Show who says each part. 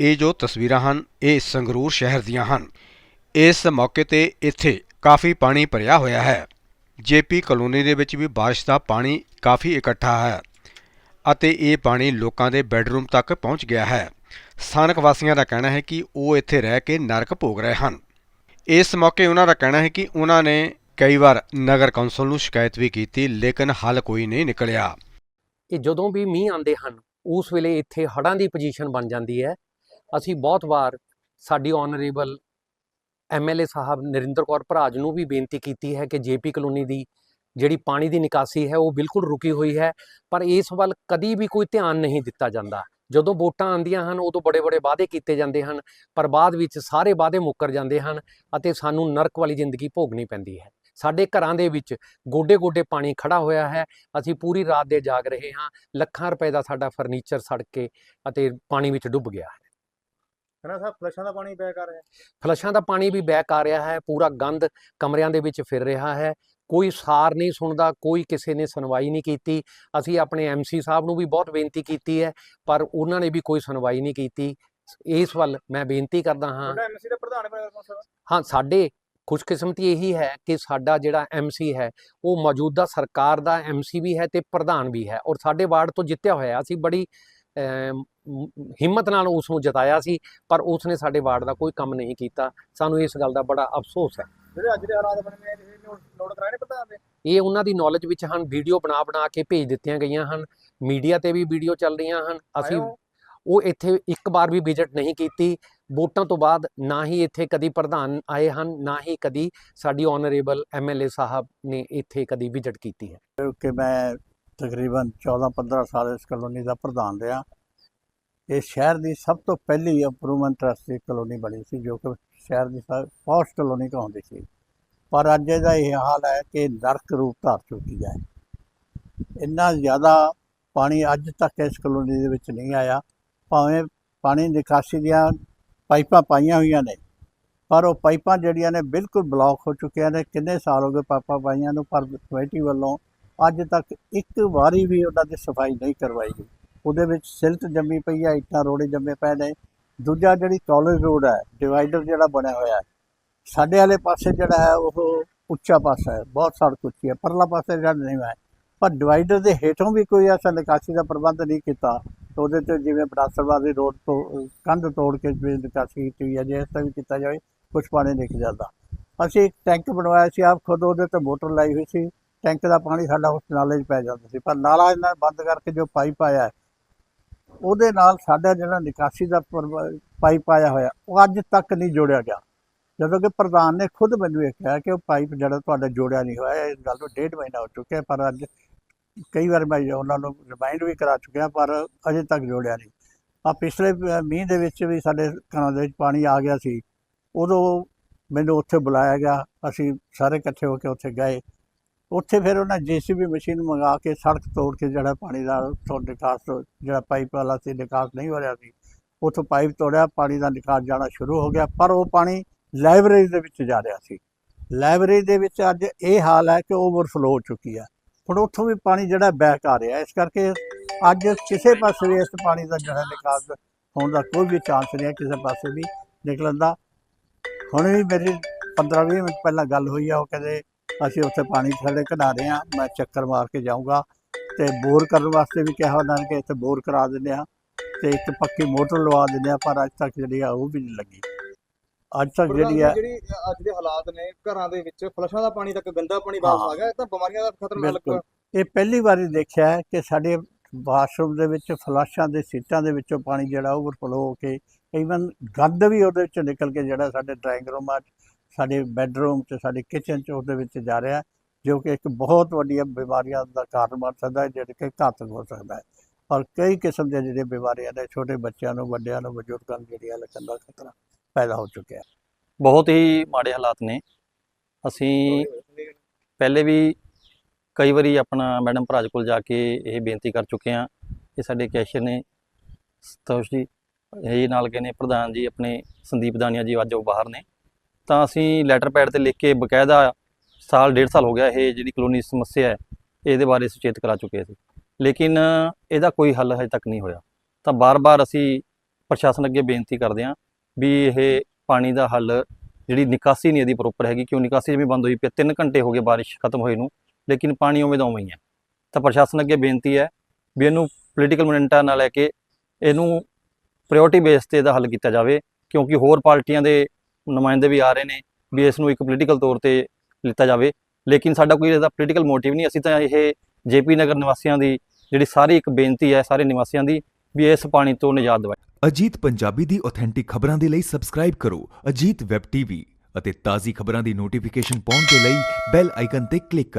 Speaker 1: ਇਹ ਜੋ ਤਸਵੀਰਾਂ ਹਨ, ਇਹ ਸੰਗਰੂਰ ਸ਼ਹਿਰ ਦੀਆਂ ਹਨ। ਇਸ ਮੌਕੇ ਤੇ ਇੱਥੇ ਕਾਫੀ ਪਾਣੀ ਭਰਿਆ ਹੋਇਆ ਹੈ। ਜੇਪੀ ਕਲੋਨੀ ਦੇ ਵਿੱਚ ਵੀ ਬਾਰਿਸ਼ ਦਾ ਪਾਣੀ ਕਾਫੀ ਇਕੱਠਾ ਹੈ ਅਤੇ ਇਹ ਪਾਣੀ ਲੋਕਾਂ ਦੇ ਬੈੱਡਰੂਮ ਤੱਕ ਪਹੁੰਚ ਗਿਆ ਹੈ। ਸਥਾਨਕ ਵਾਸੀਆਂ ਦਾ ਕਹਿਣਾ ਹੈ ਕਿ ਉਹ ਇੱਥੇ ਰਹਿ ਕੇ ਨਰਕ ਭੋਗ ਰਹੇ ਹਨ। ਇਸ ਮੌਕੇ ਉਹਨਾਂ ਦਾ ਕਹਿਣਾ ਹੈ ਕਿ ਉਹਨਾਂ ਨੇ ਕਈ ਵਾਰ ਨਗਰ ਕੌਂਸਲ ਨੂੰ ਸ਼ਿਕਾਇਤ ਵੀ ਕੀਤੀ, ਲੇਕਿਨ ਹੱਲ ਕੋਈ ਨਹੀਂ ਨਿਕਲਿਆ।
Speaker 2: ਇਹ ਜਦੋਂ ਵੀ ਮੀਂਹ ਆਉਂਦੇ ਹਨ, ਉਸ ਵੇਲੇ ਇੱਥੇ ਹੜ੍ਹਾਂ ਦੀ ਪੋਜੀਸ਼ਨ ਬਣ ਜਾਂਦੀ ਹੈ। ਅਸੀਂ ਬਹੁਤ ਵਾਰ ਸਾਡੀ ਆਨਰੇਬਲ ਐਮਐਲਏ ਸਾਹਿਬ ਨਰਿੰਦਰ ਕੌਰ ਭਰਾਜ ਨੂੰ ਵੀ ਬੇਨਤੀ ਕੀਤੀ ਹੈ ਕਿ ਜੇਪੀ ਕਲੋਨੀ ਦੀ ਜਿਹੜੀ ਪਾਣੀ ਦੀ ਨਿਕਾਸੀ ਹੈ, ਉਹ ਬਿਲਕੁਲ ਰੁਕੀ ਹੋਈ ਹੈ, ਪਰ ਇਸ ਵੱਲ ਕਦੀ ਵੀ ਕੋਈ ਧਿਆਨ ਨਹੀਂ ਦਿੱਤਾ ਜਾਂਦਾ। ਜਦੋਂ ਵੋਟਾਂ ਆਉਂਦੀਆਂ ਹਨ, ਉਦੋਂ ਬੜੇ-ਬੜੇ ਵਾਅਦੇ ਕੀਤੇ ਜਾਂਦੇ ਹਨ, ਪਰ ਬਾਅਦ ਵਿੱਚ ਸਾਰੇ ਵਾਅਦੇ ਮੁੱਕਰ ਜਾਂਦੇ ਹਨ ਅਤੇ ਸਾਨੂੰ ਨਰਕ ਵਾਲੀ ਜ਼ਿੰਦਗੀ ਭੋਗਣੀ ਪੈਂਦੀ ਹੈ। ਸਾਡੇ ਘਰਾਂ ਦੇ ਵਿੱਚ ਗੋਡੇ-ਗੋਡੇ ਪਾਣੀ ਖੜਾ ਹੋਇਆ ਹੈ, ਅਸੀਂ ਪੂਰੀ ਰਾਤ ਦੇ ਜਾਗ ਰਹੇ ਹਾਂ, ਲੱਖਾਂ ਰੁਪਏ ਦਾ ਸਾਡਾ ਫਰਨੀਚਰ ਸੜ ਕੇ ਅਤੇ ਪਾਣੀ ਵਿੱਚ ਡੁੱਬ ਗਿਆ ਹੈ।
Speaker 3: ਹਨਾ ਸਾਹਿਬ ਫਲਸ਼ਾਂ ਦਾ ਪਾਣੀ ਬੈ ਕਰ ਰਿਹਾ।
Speaker 2: ਫਲਸ਼ਾਂ ਦਾ ਪਾਣੀ ਵੀ ਬੈਕ ਆ ਰਿਹਾ ਹੈ ਪੂਰਾ ਗੰਦ ਕਮਰਿਆਂ ਦੇ ਵਿੱਚ ਫਿਰ ਰਿਹਾ ਹੈ। ਕੋਈ ਸਾਰ ਨਹੀਂ ਸੁਣਦਾ ਕੋਈ ਕਿਸੇ ਨੇ ਸੁਣਵਾਈ ਨਹੀਂ ਕੀਤੀ। ਅਸੀਂ ਆਪਣੇ ਐਮਸੀ ਸਾਹਿਬ ਨੂੰ ਵੀ ਬਹੁਤ ਬੇਨਤੀ ਕੀਤੀ ਹੈ ਪਰ ਉਹਨਾਂ ਨੇ ਵੀ ਕੋਈ ਸੁਣਵਾਈ ਨਹੀਂ ਕੀਤੀ। ਇਸ ਵੱਲ ਮੈਂ ਬੇਨਤੀ ਕਰਦਾ ਹਾਂ।
Speaker 3: ਐਮਸੀ ਦਾ ਪ੍ਰਧਾਨ ਹੈ
Speaker 2: ਸਾਡੇ ਖੁਸ਼ਕਿਸਮਤੀ ਇਹੀ ਹੈ ਕਿ ਸਾਡਾ ਜਿਹੜਾ ਐਮਸੀ ਹੈ ਉਹ ਮੌਜੂਦਾ ਸਰਕਾਰ ਦਾ ਐਮਸੀ ਵੀ ਹੈ ਤੇ ਪ੍ਰਧਾਨ ਵੀ ਹੈ ਔਰ ਸਾਡੇ ਵਾਰਡ ਤੋਂ ਜਿੱਤਿਆ ਹੋਇਆ। ਅਸੀਂ ਬੜੀ ਹਿੰਮਤ ਨਾਲ ਉਸ ਨੂੰ ਜਿਤਾਇਆ ਸੀ ਪਰ ਉਸ ਨੇ ਸਾਡੇ ਵਾਰਡ ਦਾ ਕੋਈ ਕੰਮ ਨਹੀਂ ਕੀਤਾ। ਸਾਨੂੰ ਇਸ ਗੱਲ ਦਾ ਬੜਾ ਅਫਸੋਸ ਹੈ।
Speaker 3: ਜਿਹੜੇ ਅੱਜ ਦੇ ਹਾਲਾਤ ਬਣੇ ਨੇ ਇਹ ਨੋਟ ਕਰਾਏ ਨੇ ਪ੍ਰਧਾਨ ਨੇ
Speaker 2: ਇਹ ਉਹਨਾਂ ਦੀ ਨੌਲੇਜ ਵਿੱਚ ਹਨ ਵੀਡੀਓ ਬਣਾ ਬਣਾ ਕੇ ਭੇਜ ਦਿੱਤੀਆਂ ਗਈਆਂ ਹਨ ਮੀਡੀਆ ਤੇ ਵੀ ਵੀਡੀਓ ਚੱਲ ਰਹੀਆਂ ਹਨ। ਅਸੀਂ? ਉਹ ਇੱਥੇ ਇੱਕ ਵਾਰ ਵੀ ਵਿਜ਼ਿਟ ਨਹੀਂ ਕੀਤੀ। ਵੋਟਾਂ ਤੋਂ ਬਾਅਦ ਨਾ ਹੀ ਇੱਥੇ ਕਦੀ ਪ੍ਰਧਾਨ ਆਏ ਹਨ ਨਾ ਹੀ ਕਦੀ ਸਾਡੀ ਆਨਰੇਬਲ ਐਮਐਲਏ ਸਾਹਿਬ ਨੇ ਇੱਥੇ ਕਦੀ ਵਿਜ਼ਿਟ ਕੀਤੀ ਹੈ।
Speaker 4: ਕਿ ਮੈਂ ਤਕਰੀਬਨ 14-15 ਸਾਲ ਇਸ ਕਲੋਨੀ ਦਾ ਪ੍ਰਧਾਨ ਰਿਹਾ। ਇਹ ਸ਼ਹਿਰ ਦੀ ਸਭ ਤੋਂ ਪਹਿਲੀ ਇੰਪਰੂਵਮੈਂਟ ਟਰਸਟ ਦੀ ਕਲੋਨੀ ਬਣੀ ਸੀ, ਜੋ ਕਿ ਸ਼ਹਿਰ ਦੀ ਫਸਟ ਕਲੋਨੀ ਕਹਾਉਂਦੀ ਸੀ। ਪਰ ਅੱਜ ਇਹਦਾ ਇਹ ਹਾਲ ਹੈ ਕਿ ਨਰਕ ਰੂਪ ਧਾਰ ਚੁੱਕੀ ਹੈ। ਇੰਨਾ ਜ਼ਿਆਦਾ ਪਾਣੀ ਅੱਜ ਤੱਕ ਇਸ ਕਲੋਨੀ ਦੇ ਵਿੱਚ ਨਹੀਂ ਆਇਆ। ਭਾਵੇਂ ਪਾਣੀ ਨਿਕਾਸੀ ਦੀਆਂ ਪਾਈਪਾਂ ਪਾਈਆਂ ਹੋਈਆਂ ਨੇ, ਪਰ ਉਹ ਪਾਈਪਾਂ ਜਿਹੜੀਆਂ ਨੇ ਬਿਲਕੁਲ ਬਲੌਕ ਹੋ ਚੁੱਕੀਆਂ ਨੇ। ਕਿੰਨੇ ਸਾਲ ਹੋ ਗਏ ਪਾਈਪਾਂ ਪਾਈਆਂ ਨੂੰ, ਪਰ ਕਮੇਟੀ ਵੱਲੋਂ ਅੱਜ ਤੱਕ ਇੱਕ ਵਾਰੀ ਵੀ ਉਹਨਾਂ ਦੀ ਸਫ਼ਾਈ ਨਹੀਂ ਕਰਵਾਈ ਗਈ। ਉਹਦੇ ਵਿੱਚ ਸਿਲਟ ਜੰਮੀ ਪਈ ਹੈ ਇੱਟਾਂ ਰੋੜੇ ਜੰਮੇ ਪਏ ਨੇ। ਦੂਜਾ ਜਿਹੜੀ ਕਾਲਜ ਰੋਡ ਹੈ ਡਿਵਾਈਡਰ ਜਿਹੜਾ ਬਣਿਆ ਹੋਇਆ ਹੈ, ਸਾਡੇ ਵਾਲੇ ਪਾਸੇ ਜਿਹੜਾ ਹੈ, ਉਹ ਉੱਚਾ ਪਾਸਾ ਹੈ, ਬਹੁਤ ਸੜਕ ਉੱਚੀ ਹੈ। ਪਰਲਾ ਪਾਸੇ ਜਿਹੜਾ ਨਹੀਂ ਹੈ ਪਰ ਡਿਵਾਈਡਰ ਦੇ ਹੇਠੋਂ ਵੀ ਕੋਈ ਐਸਾ ਨਿਕਾਸੀ ਦਾ ਪ੍ਰਬੰਧ ਨਹੀਂ ਕੀਤਾ। ਉਹਦੇ ਤੇ ਜਿਵੇਂ ਬਰਾਸਰਵਾਦੀ ਰੋਡ ਤੋਂ, ਕੰਧ ਤੋੜ ਕੇ ਵੀ ਨਿਕਾਸੀ ਕੀਤੀ ਹੋਈ ਹੈ, ਜੇ ਇਸ ਤਰ੍ਹਾਂ ਵੀ ਕੀਤਾ ਜਾਵੇ ਕੁਝ ਪਾਣੀ ਨਿਕਲ ਜਾਂਦਾ। ਅਸੀਂ ਇੱਕ ਟੈਂਕ ਬਣਵਾਇਆ ਸੀ, ਆਪ ਖੁਦ ਉਹਦੇ ਤੇ ਮੋਟਰ ਲਾਈ ਹੋਈ ਸੀ। ਟੈਂਕ ਦਾ ਪਾਣੀ ਸਾਡਾ ਉਸ ਨਾਲੇ 'ਚ ਪੈ ਜਾਂਦਾ ਸੀ। ਪਰ ਨਾਲਾ ਇਹਨਾਂ ਬੰਦ ਕਰਕੇ ਜੋ ਪਾਈਪ ਆਇਆ ਉਹਦੇ ਨਾਲ ਸਾਡਾ ਜਿਹੜਾ ਨਿਕਾਸੀ ਦਾ ਪ੍ਰਬ- ਪਾਈਪ ਆਇਆ ਹੋਇਆ, ਉਹ ਅੱਜ ਤੱਕ ਨਹੀਂ ਜੋੜਿਆ ਗਿਆ। ਜਦੋਂ ਕਿ ਪ੍ਰਧਾਨ ਨੇ ਖੁਦ ਮੈਨੂੰ ਇਹ ਕਿਹਾ ਕਿ ਉਹ ਪਾਈਪ ਜਿਹੜਾ ਤੁਹਾਡਾ ਜੋੜਿਆ ਨਹੀਂ ਹੋਇਆ ਇਸ ਗੱਲ ਨੂੰ ਡੇਢ ਮਹੀਨਾ ਹੋ ਚੁੱਕਿਆ ਪਰ ਅੱਜ ਕਈ ਵਾਰ ਮੈਂ ਉਹਨਾਂ ਨੂੰ ਰਿਮਾਈਂਡ ਵੀ ਕਰਾ ਚੁੱਕਿਆ, ਪਰ ਅਜੇ ਤੱਕ ਜੋੜਿਆ ਨਹੀਂ। ਆ ਪਿਛਲੇ ਮੀਂਹ ਦੇ ਵਿੱਚ ਵੀ ਸਾਡੇ ਘਰਾਂ ਦੇ ਵਿੱਚ ਪਾਣੀ ਆ ਗਿਆ ਸੀ। ਉਦੋਂ ਮੈਨੂੰ ਉੱਥੇ ਬੁਲਾਇਆ ਗਿਆ, ਅਸੀਂ ਸਾਰੇ ਇਕੱਠੇ ਹੋ ਕੇ ਉੱਥੇ ਗਏ। ਉੱਥੇ ਫਿਰ ਉਹਨਾਂ ਜੀਸੀਬੀ ਮਸ਼ੀਨ ਮੰਗਾ ਕੇ ਸੜਕ ਤੋੜ ਕੇ ਜਿਹੜਾ ਪਾਣੀ ਦਾ ਤੋਂ ਨਿਕਾਸ ਤੋਂ ਜਿਹੜਾ ਪਾਈਪ ਵਾਲਾ ਸੀ ਨਿਕਾਸ ਨਹੀਂ ਹੋ ਰਿਹਾ ਸੀ, ਉੱਥੋਂ ਪਾਈਪ ਤੋੜਿਆ, ਪਾਣੀ ਦਾ ਨਿਕਾਸ ਜਾਣਾ ਸ਼ੁਰੂ ਹੋ ਗਿਆ, ਪਰ ਉਹ ਪਾਣੀ ਲਾਇਬ੍ਰੇਰੀ ਦੇ ਵਿੱਚ ਜਾ ਰਿਹਾ ਸੀ। ਲਾਇਬ੍ਰੇਰੀ ਦੇ ਵਿੱਚ ਅੱਜ ਇਹ ਹਾਲ ਹੈ ਕਿ ਓਵਰਫਲੋ ਹੋ ਚੁੱਕੀ ਹੈ। ਹੁਣ ਉੱਥੋਂ ਵੀ ਪਾਣੀ ਜਿਹੜਾ ਬੈਕ ਆ ਰਿਹਾ, ਇਸ ਕਰਕੇ ਅੱਜ ਕਿਸੇ ਪਾਸੇ ਵੀ ਇਸ ਪਾਣੀ ਦਾ ਜਿਹੜਾ ਨਿਕਾਸ ਹੋਣ ਦਾ ਕੋਈ ਵੀ ਚਾਂਸ ਨਹੀਂ ਹੈ, ਕਿਸੇ ਪਾਸੇ ਵੀ ਨਿਕਲਣ ਦਾ। ਹੁਣ ਵੀ ਮੇਰੀ 15-20 ਮਿੰਟ ਪਹਿਲਾਂ ਗੱਲ ਹੋਈ ਆ, ਉਹ ਕਹਿੰਦੇ ਅਸੀਂ ਉੱਥੇ ਪਾਣੀ ਥੱਲੇ ਕਢਾ ਰਹੇ ਹਾਂ ਮੈਂ ਚੱਕਰ ਮਾਰ ਕੇ ਜਾਊਂਗਾ ਤੇ ਬੋਰ ਕਰਨ ਵਾਸਤੇ ਵੀ ਕਿਹਾ ਉਹਨਾਂ ਨੇ ਕਿ ਇੱਥੇ ਬੋਰ ਕਰਾ ਦਿੰਦੇ ਆ ਤੇ ਇੱਕ ਪੱਕੀ ਮੋਟਰ ਲਵਾ ਦਿੰਦੇ ਆ ਪਰ ਅੱਜ ਤੱਕ ਜਿਹੜੀ ਆ ਉਹ ਵੀ ਨਹੀਂ ਲੱਗੀ। ਅੱਜ ਤੱਕ ਜਿਹੜੀ ਆ
Speaker 3: ਜਿਹੜੀ ਅੱਜ ਦੇ ਹਾਲਾਤ ਨੇ ਘਰਾਂ ਦੇ ਵਿੱਚ ਫਲਸ਼ਾਂ ਦਾ ਪਾਣੀ ਤੱਕ ਗੰਦਾ ਪਾਣੀ ਵਾਪਸ। ਆ ਗਿਆ ਇਹ ਤਾਂ ਬਿਮਾਰੀਆਂ ਦਾ ਖਤਰਾ ਨਾਲ
Speaker 4: ਬਿਲਕੁਲ। ਇਹ ਪਹਿਲੀ ਵਾਰੀ ਦੇਖਿਆ ਹੈ ਕਿ ਸਾਡੇ ਬਾਥਰੂਮ ਦੇ ਵਿੱਚ ਫਲਾਸ਼ਾਂ ਦੇ ਸੀਟਾਂ ਦੇ ਵਿੱਚੋਂ ਪਾਣੀ ਜਿਹੜਾ ਓਵਰਫਲੋ ਹੋ ਕੇ ਈਵਨ ਗੰਦ ਵੀ ਉਹਦੇ ਵਿੱਚੋਂ ਨਿਕਲ ਕੇ ਜਿਹੜਾ ਸਾਡੇ ਡਰਾਇੰਗ ਰੂਮਾਂ 'ਚ ਸਾਡੇ ਬੈੱਡਰੂਮ 'ਚ, ਸਾਡੇ ਕਿਚਨ 'ਚ ਉਹਦੇ ਵਿੱਚ ਜਾ ਰਿਹਾ, ਜੋ ਕਿ ਇੱਕ ਬਹੁਤ ਵੱਡੀਆਂ ਬਿਮਾਰੀਆਂ ਦਾ ਕਾਰਨ ਬਣ ਸਕਦਾ ਹੈ, ਜਿਹੜੇ ਕਿ ਘਾਤਕ ਹੋ ਸਕਦਾ ਹੈ। ਔਰ ਕਈ ਕਿਸਮ ਦੇ ਜਿਹੜੇ ਬਿਮਾਰੀਆਂ ਨੇ, ਛੋਟੇ ਬੱਚਿਆਂ ਨੂੰ, ਵੱਡਿਆਂ ਨੂੰ, ਬਜ਼ੁਰਗਾਂ ਨੂੰ, ਜਿਹੜੀਆਂ ਲੱਗਣ ਦਾ ਖਤਰਾ ਪੈਦਾ ਹੋ ਚੁੱਕਿਆ
Speaker 5: ਬਹੁਤ ਹੀ ਮਾੜੇ ਹਾਲਾਤ ਨੇ। ਅਸੀਂ ਪਹਿਲੇ ਵੀ ਕਈ ਵਾਰੀ ਆਪਣਾ ਮੈਡਮ ਭਰਾਜ ਕੋਲ ਜਾ ਕੇ ਇਹ ਬੇਨਤੀ ਕਰ ਚੁੱਕੇ ਹਾਂ। ਕਿ ਸਾਡੇ ਕੈਸ਼ੀਅਰ ਨੇ, ਸੰਤੋਸ਼ ਜੀ, ਇਹ ਨਾਲ ਗਏ ਨੇ ਪ੍ਰਧਾਨ ਜੀ, ਆਪਣੇ ਸੰਦੀਪ ਦਾਨੀਆ ਜੀ ਅੱਜ ਉਹ ਬਾਹਰ ਨੇ। ਤਾਂ ਅਸੀਂ ਲੈਟਰ ਪੈਡ ਤੇ ਲਿਖ ਕੇ ਬਕਾਇਦਾ ਸਾਲ, ਡੇਢ ਸਾਲ ਹੋ ਗਿਆ ਇਹ ਜਿਹੜੀ ਕਲੋਨੀ ਸਮੱਸਿਆ ਹੈ, ਇਹਦੇ ਬਾਰੇ ਸੁਚੇਤ ਕਰਾ ਚੁੱਕੇ ਸੀ ਲੇਕਿਨ ਇਹਦਾ ਕੋਈ ਹੱਲ ਹਜੇ ਤੱਕ ਨਹੀਂ ਹੋਇਆ। ਤਾਂ ਬਾਰ-ਬਾਰ ਅਸੀਂ ਪ੍ਰਸ਼ਾਸਨ ਅੱਗੇ ਬੇਨਤੀ ਕਰਦੇ ਹਾਂ ਵੀ ਇਹ ਪਾਣੀ ਦਾ ਹੱਲ ਜਿਹੜੀ ਨਿਕਾਸੀ ਨਹੀਂ ਇਹਦੀ ਪ੍ਰੋਪਰ ਹੈਗੀ, ਕਿਉਂ ਨਿਕਾਸੀ ਜਿਵੇਂ ਬੰਦ ਹੋਈ ਪਈ 3 ਘੰਟੇ ਹੋ ਗਏ ਬਾਰਿਸ਼ ਖਤਮ ਹੋਏ ਨੂੰ, ਲੇਕਿਨ ਪਾਣੀ ਉਵੇਂ ਦਾ ਉਵੇਂ ਹੀ ਹੈ। ਤਾਂ ਪ੍ਰਸ਼ਾਸਨ ਅੱਗੇ ਬੇਨਤੀ ਹੈ ਵੀ ਇਹਨੂੰ ਪੋਲੀਟੀਕਲ ਮੋਮੈਂਟਾਂ ਨਾਲ ਲੈ ਕੇ ਇਹਨੂੰ ਪ੍ਰਾਇੋਰਟੀ ਬੇਸ ਤੇ ਇਹਦਾ ਹੱਲ ਕੀਤਾ ਜਾਵੇ, ਕਿਉਂਕਿ ਹੋਰ ਪਾਰਟੀਆਂ ਦੇ ਨੁਮਾਇੰਦੇ ਵੀ ਆ ਰਹੇ ਨੇ ਵੀ ਇਸ ਨੂੰ ਇੱਕ ਪੋਲੀਟੀਕਲ ਤੌਰ ਤੇ ਲਿੱਤਾ ਜਾਵੇ। ਲੇਕਿਨ ਸਾਡਾ ਕੋਈ ਇਹਦਾ ਪੋਲੀਟੀਕਲ ਮੋਟਿਵ ਨਹੀਂ। ਅਸੀਂ ਤਾਂ ਇਹ ਜੇਪੀ ਨਗਰ ਨਿਵਾਸੀਆਂ ਦੀ ਜਿਹੜੀ ਸਾਰੀ ਇੱਕ ਬੇਨਤੀ ਹੈ, ਸਾਰੇ ਨਿਵਾਸੀਆਂ ਦੀ, ਵੀ ਇਸ ਪਾਣੀ ਤੋਂ ਨਿਜਾਤ ਦਿਵਾਏ।
Speaker 6: ਅਜੀਤ ਪੰਜਾਬੀ ਦੀ ਆਥੈਂਟਿਕ ਖਬਰਾਂ ਦੇ ਲਈ ਸਬਸਕ੍ਰਾਈਬ ਕਰੋ ਅਜੀਤ ਵੈਬ ਟੀਵੀ ਅਤੇ ਤਾਜ਼ੀ ਖਬਰਾਂ ਦੀ ਨੋਟੀਫਿਕੇਸ਼ਨ ਪਾਉਣ ਦੇ ਲਈ ਬੈਲ ਆਈਕਨ ਤੇ ਕਲਿੱਕ ਕਰੋ।